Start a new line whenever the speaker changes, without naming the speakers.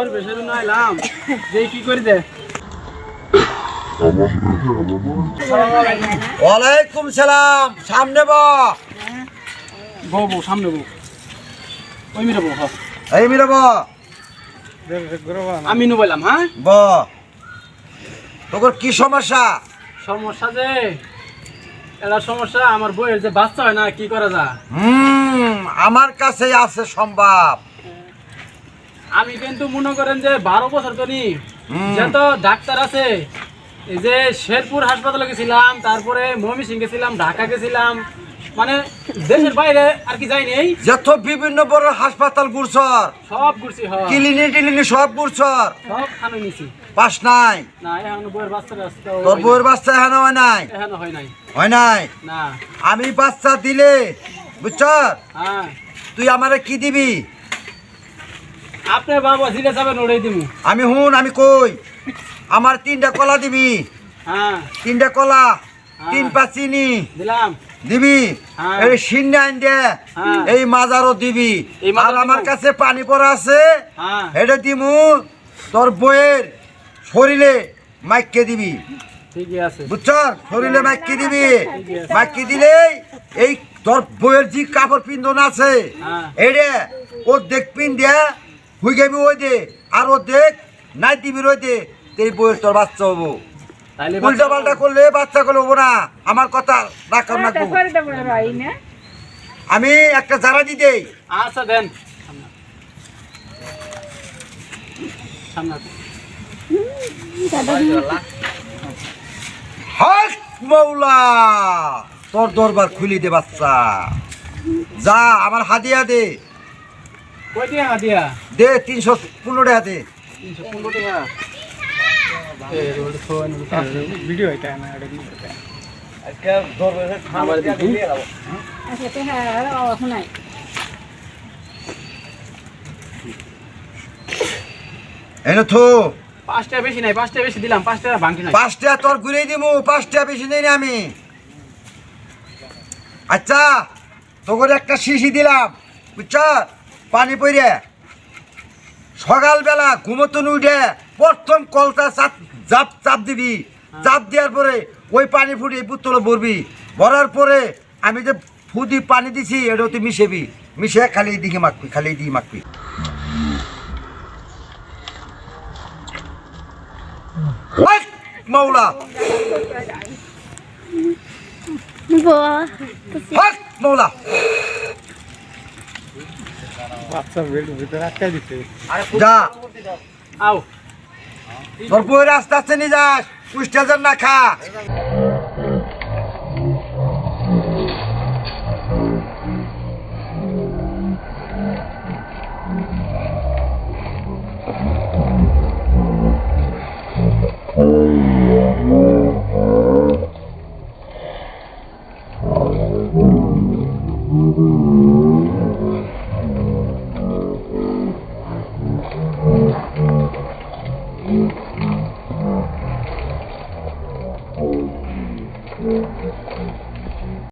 তোর বেশি না এলাম যে কি করে দে।
ওয়ালাইকুম সালাম সামনে
বউ সামনে বউ। ওই
এই
আমি নু বললাম হ্যাঁ?
ব তোর কি সমস্যা?
সমস্যা যে এটা সমস্যা আমার বউয়ের যে বাচ্চা হয় না কি করা যায়?
হুম আমার কাছে আছে সম্ভব।
আমি কিন্তু মনে করেন যে বারো বছর তো নি। যত ডাক্তার আছে এই যে শেরপুর হাসপাতালে গেছিলাম তারপরে মমি সিং গেছিলাম ঢাকা গেছিলাম মানে দেশের বাইরে আর কি যাইনি। এই
যত বিভিন্ন বড় হাসপাতাল গুরছর
সব ঘুরছি হ
ক্লিনি টিলিনি সব গুরছর
সব খানো নিছি।
পাস নাই।
না এখন বউয়ের বাচ্চা রাস্তা
তোর বউয়ের বাচ্চা এখানে হয় নাই?
এখন হয় নাই।
হয় নাই?
না।
আমি বাচ্চা দিলে বুঝছ?
হ্যাঁ।
তুই আমারে কি দিবি?
আপনি বাবা যাবেন ওড়াই দিমু
আমি হুন আমি কই? আমার তিনটা কলা দিবি?
হ্যাঁ।
তিনটা কলা তিন পা চিনি।
দিলাম।
দিবি?
হ্যাঁ।
এই সিন্নি দে।
হ্যাঁ।
এই মাজারও দিবি। আর আমার কাছে পানি পড়া আছে।
হ্যাঁ।
এটা দিমু তোর বইয়ের শরীরে মাইকে দিবি। বুঝছ? শরীরে মাইকে দিবি। মাইকে দিলে এই তোর বইয়ের যে কাপড় পিন্ধন আছে
হ্যাঁ।
এইরে ও দেখ পিন দে হুই গাবি ওই দে আর ও দেখ নাই দিবি রই দে এই বইয়ের তোর বাচ্চা হব।
তাইলে
উল্টা পাল্টা করলে বাচ্চা করলে হব না আমার কথা রাখার না আমি একটা জারা দি দেই।
আচ্ছা দেন।
হক মৌলা তোর দরবার খুলি দে বাচ্চা। যা আমার হাদিয়া দে।
কই দিয়া দিয়া
দে তিনশো পনেরো টাকা দে।
তিনশো পনেরো টাকা। এই রোড ফোন ভিডিও এটা? না এটা আবার দেখি।
এনে থো।
পাঁচটা বেশি নাই পাঁচটা বেশি দিলাম পাঁচটা ভাঙি নাই।
পাঁচটা তোর ঘুরে দিমু পাঁচটা বেশি নেই না আমি। আচ্ছা তোর একটা শিশি দিলাম বুঝছ? পানি পইরে। সকালবেলা ঘুমতন উঠে প্রথম কলটা চাপ চাপ চাপ দিবি। চাপ দেওয়ার পরে ওই পানি ফুটে এই পুতলে ভরবি। ভরার পরে আমি যে ফুদি পানি দিছি এটা তুই মিশেবি। মিশে খালি দিকে মাখবি খালি দিকে মাখবি। মাওলা। মাওলা।
Passa verde, verde na pele
Já.
Au.
Por por esta sanidade, os tesouros na cá. Mm-hmm. Thank you.